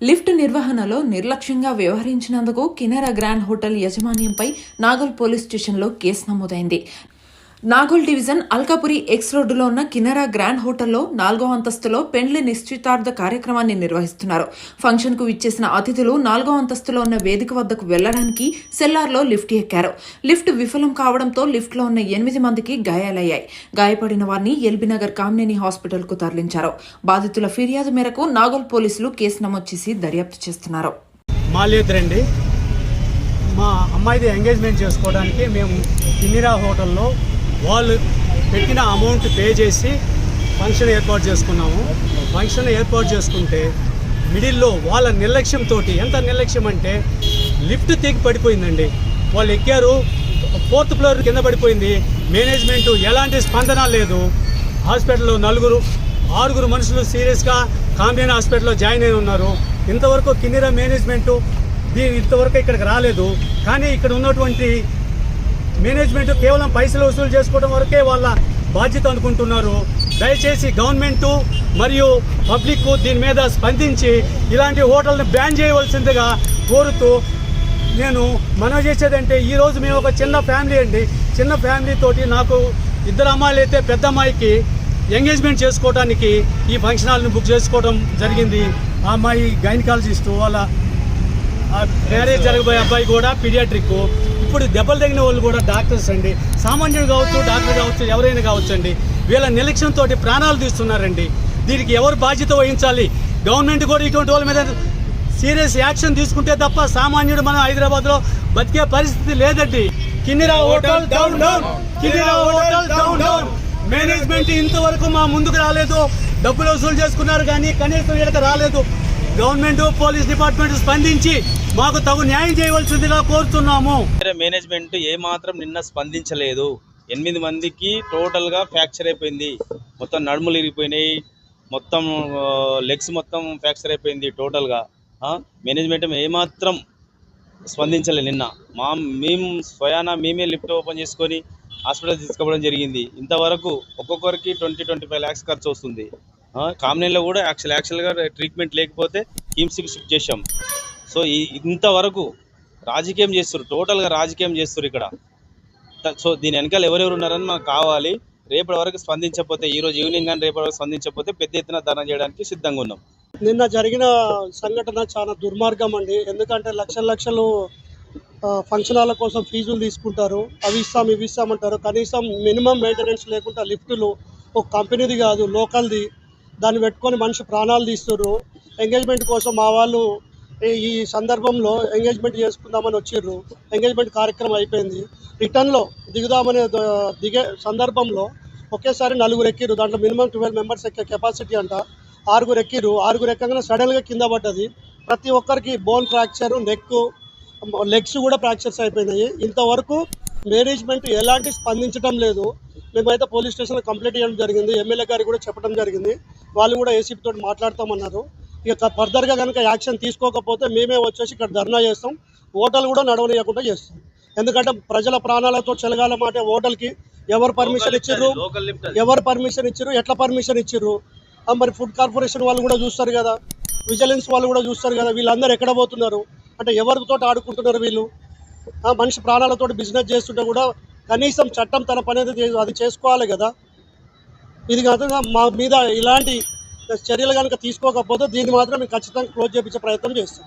Lift నిర్వహణలో నిర్లక్ష్యంగా వ్యవహరించినందుకు కినరా grand hotel యాజమాన్యంపై నాగల్ పోలీస్ స్టేషన్లో కేసు నమోదైంది. నాగోల్ డివిజన్ అల్కాపురి ఎక్స్ రోడ్డులో ఉన్న కినరా గ్రాండ్ హోటల్లో నాలుగో అంతస్తులో పెండ్లి నిశ్చితార్థ కార్యక్రమాన్ని నిర్వహిస్తున్నారు. ఫంక్షన్కు విచ్చేసిన అతిథులు నాలుగో అంతస్తులో ఉన్న వేదిక వద్దకు వెళ్ళడానికి సెల్లార్లో లిఫ్ట్ ఎక్కారు. లిఫ్ట్ విఫలం కావడంతో లిఫ్ట్లో ఉన్న ఎనిమిది మందికి గాయాలయ్యాయి. గాయపడిన వారిని ఎల్బీనగర్ కామినేని హాస్పిటల్కు తరలించారు. బాధితుల ఫిర్యాదు మేరకు నాగోల్ పోలీసులు కేసు నమోదు చేసి దర్యాప్తు చేస్తున్నారు. మా అమ్మాయిది ఎంగేజ్మెంట్ చేసుకోవడానికి మేము కినిరా హోటల్లో వాళ్ళు పెట్టిన అమౌంట్ పే చేసి ఫంక్షన్ ఏర్పాటు చేసుకున్నాము. ఫంక్షన్ ఏర్పాటు చేసుకుంటే మిడిల్లో వాళ్ళ నిర్లక్ష్యంతో ఎంత నిర్లక్ష్యం అంటే లిఫ్ట్ తెగి పడిపోయిందండి. వాళ్ళు ఎక్కారు ఫోర్త్ ఫ్లోర్ కింద పడిపోయింది. మేనేజ్మెంట్ ఎలాంటి స్పందన లేదు. హాస్పిటల్లో నలుగురు ఆరుగురు మనుషులు సీరియస్గా కాంబియన్ హాస్పిటల్లో జాయిన్ అయి ఉన్నారు. ఇంతవరకు కిన్నెర మేనేజ్మెంటు దీని ఇంతవరకు ఇక్కడికి రాలేదు. కానీ ఇక్కడ ఉన్నటువంటి మేనేజ్మెంట్ కేవలం పైసలు వసూలు చేసుకోవడం వరకే వాళ్ళ బాధ్యత అనుకుంటున్నారు. దయచేసి గవర్నమెంట్ మరియు పబ్లిక్ దీని మీద స్పందించి ఇలాంటి హోటల్ని బ్యాన్ చేయవలసిందిగా కోరుతూ నేను మనవి చేసేదంటే ఈరోజు మేము ఒక చిన్న ఫ్యామిలీ అండి. చిన్న ఫ్యామిలీతోటి నాకు ఇద్దరు అమ్మాయిలు అయితే పెద్ద అమ్మాయికి ఎంగేజ్మెంట్ చేసుకోవడానికి ఈ ఫంక్షన్ హాల్ని బుక్ చేసుకోవడం జరిగింది. ఆ అమ్మాయి గైనకాలజిస్టు వాళ్ళ మ్యారేజ్ జరగబోయే అబ్బాయి కూడా పీడియాట్రిక్ ఇప్పుడు దెబ్బలు తగిన వాళ్ళు కూడా డాక్టర్స్ అండి. సామాన్యుడు కావచ్చు డాక్టర్ కావచ్చు ఎవరైనా కావచ్చు అండి. వీళ్ళ నిర్లక్ష్యంతో ప్రాణాలు తీస్తున్నారండి. దీనికి ఎవరు బాధ్యత వహించాలి? గవర్నమెంట్ కూడా ఇటువంటి వాళ్ళ మీద సీరియస్ యాక్షన్ తీసుకుంటే తప్ప సామాన్యుడు మనం హైదరాబాద్లో బతికే పరిస్థితి లేదండి. Kinnera hotel down down Kinnera hotel down down management ఇంతవరకు మా ముందుకు రాలేదు. డబ్బులు వసూలు చేసుకున్నారు కానీ కనీసం వీళ్ళకి రాలేదు. గవర్నమెంట్ పోలీస్ డిపార్ట్మెంట్ స్పందించి మాకు తగు న్యాయం చేయవలసిందిగా కోరుతున్నాము. వేరే మేనేజ్మెంట్ ఏ మాత్రం నిన్న స్పందించలేదు. ఎనిమిది మందికి టోటల్గా ఫ్రాక్చర్ అయిపోయింది. మొత్తం నడుములు ఇరిగిపోయినాయి మొత్తం లెగ్స్ మొత్తం ఫ్రాక్చర్ అయిపోయింది టోటల్గా. మేనేజ్మెంట్ ఏమాత్రం స్పందించలేదు నిన్న. మా మేము స్వయాన మేమే లిఫ్ట్ ఓపెన్ చేసుకొని హాస్పిటల్ తీసుకోవడం జరిగింది. ఇంతవరకు ఒక్కొక్కరికి ట్వంటీ ట్వంటీ ఫైవ్ ల్యాక్స్ ఖర్చు వస్తుంది. కామినేలో కూడా యాక్చువల్ యాక్చువల్గా ట్రీట్మెంట్ లేకపోతే కిమ్స్కి షిఫ్ట్ చేశాం. సో ఈ ఇంతవరకు రాజకీయం చేస్తారు టోటల్గా రాజకీయం చేస్తారు ఇక్కడ. సో దీని వెనకాల ఎవరెవరు ఉన్నారని మనకు కావాలి. రేపటి వరకు స్పందించకపోతే ఈ రోజు ఈవినింగ్ కానీ రేపటి వరకు స్పందించకపోతే పెద్ద ఎత్తున ధర్నా చేయడానికి సిద్ధంగా ఉన్నాం. నిన్న జరిగిన సంఘటన చాలా దుర్మార్గం అండి. ఎందుకంటే లక్షల లక్షలు ఫంక్షన్ హాల కోసం ఫీజులు తీసుకుంటారు. అవి ఇస్తాం ఇవి ఇస్తామంటారు కనీసం మినిమం మెయింటెనెన్స్ లేకుండా లిఫ్టులు ఒక కంపెనీది కాదు లోకల్ది దాన్ని పెట్టుకొని మనిషి ప్రాణాలు తీస్తుర్రు. ఎంగేజ్మెంట్ కోసం మా వాళ్ళు ఈ- సందర్భంలో ఎంగేజ్మెంట్ చేసుకుందామని వచ్చిర్రు. ఎంగేజ్మెంట్ కార్యక్రమం అయిపోయింది. రిటర్న్లో దిగుదామనే దిగే సందర్భంలో ఒకేసారి నలుగురు ఎక్కిర్రు. దాంట్లో మినిమం ట్వెల్వ్ మెంబర్స్ ఎక్కే కెపాసిటీ అంట. ఆరుగురు ఎక్కిర్రు. ఆరుగురు ఎక్కగానే సడన్గా కింద పడ్డది. ప్రతి ఒక్కరికి బోన్ ఫ్రాక్చర్ నెక్ లెగ్స్ కూడా ఫ్రాక్చర్స్ అయిపోయినాయి. ఇంతవరకు మేనేజ్మెంట్ ఎలాంటి స్పందించడం లేదు. మేమైతే పోలీస్ స్టేషన్లో కంప్లైంట్ చేయడం జరిగింది. ఎమ్మెల్యే గారికి కూడా చెప్పడం జరిగింది. వాళ్ళు కూడా ఏసీపీతో తోటి మాట్లాడతామన్నారు. ఇక ఫర్దర్గా కనుక యాక్షన్ తీసుకోకపోతే మేమే వచ్చేసి ఇక్కడ ధర్నా చేస్తాం. హోటల్ కూడా నడవనీయకుండా చేస్తాం. ఎందుకంటే ప్రజల ప్రాణాలతో చెలగాల మాట హోటల్కి ఎవరు పర్మిషన్ ఇచ్చిర్రు? లిఫ్ట్ ఎవరు పర్మిషన్ ఇచ్చారు ఎట్లా పర్మిషన్ ఇచ్చారు మరి ఫుడ్ కార్పొరేషన్ వాళ్ళు కూడా చూస్తారు కదా. విజిలెన్స్ వాళ్ళు కూడా చూస్తారు కదా. వీళ్ళందరూ ఎక్కడ పోతున్నారు? అంటే ఎవరితో ఆడుకుంటున్నారు వీళ్ళు? ఆ మనిషి ప్రాణాలతో బిజినెస్ చేస్తుంటే కూడా కనీసం చట్టం తన పని అది చేసుకోవాలి కదా. ఇది కాకుండా మా మీద ఇలాంటి చర్యలు కనుక తీసుకోకపోతే దీన్ని మాత్రం మేము ఖచ్చితంగా క్లోజ్ చేయించే ప్రయత్నం చేస్తాం.